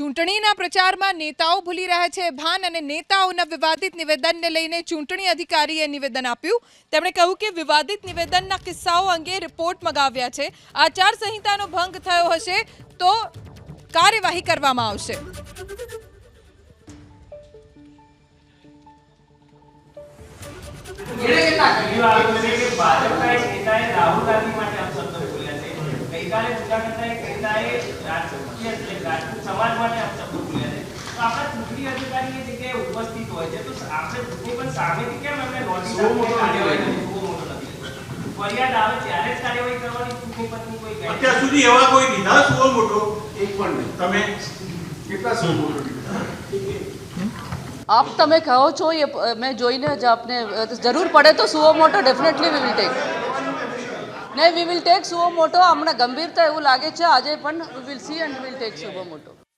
ચૂંટણીના પ્રચારમાં નેતાઓ ભૂલી રહ્યા છે. ભાન અને નેતાઓના વિવાદિત નિવેદનને લઈને ચૂંટણી અધિકારીએ નિવેદન આપ્યું. તેમણે કહ્યું કે વિવાદિત નિવેદનના કિસ્સાઓ અંગે રિપોર્ટ મગાવ્યા છે. આચાર સંહિતાનો ભંગ થયો હશે તો કાર્યવાહી કરવામાં આવશે. બીજું આવ્યું છે કે ભાજપના એક નેતાએ રાહુલ ગાંધી માટે અપશબ્દો બોલ્યા છે ગઈકાલે કરતા એક નેતાએ રાજકીય એટલે રાજપૂત સમાજ માટે અપશબ્દો બોલ્યા છે. તો આપણા ચૂંટણી અધિકારી એ જગ્યાએ ઉપસ્થિત હોય છે. તો આપણે ચૂંટણી પણ સામેથી કેમ એમને નોટિસ મોટો નથી ફરિયાદ આવે ત્યારે જ કાર્યવાહી કરવાની ચૂંટણી પત્ની કોઈ અત્યાર સુધી એવા કોઈ દીધા સુઓ મોટો? એક પણ નહીં. તમે? કેટલા સમૂહ આપ તમે કહો છો એ મેં જોઈને જ આપને જરૂર પડે તો સુઓ મોટો ડેફિનેટલી વી વિલ ટેક નહીં વી વિલ ટેક સુઓ મોટો. હમણાં ગંભીરતા એવું લાગે છે. આજે પણ we will see and will take suo motu.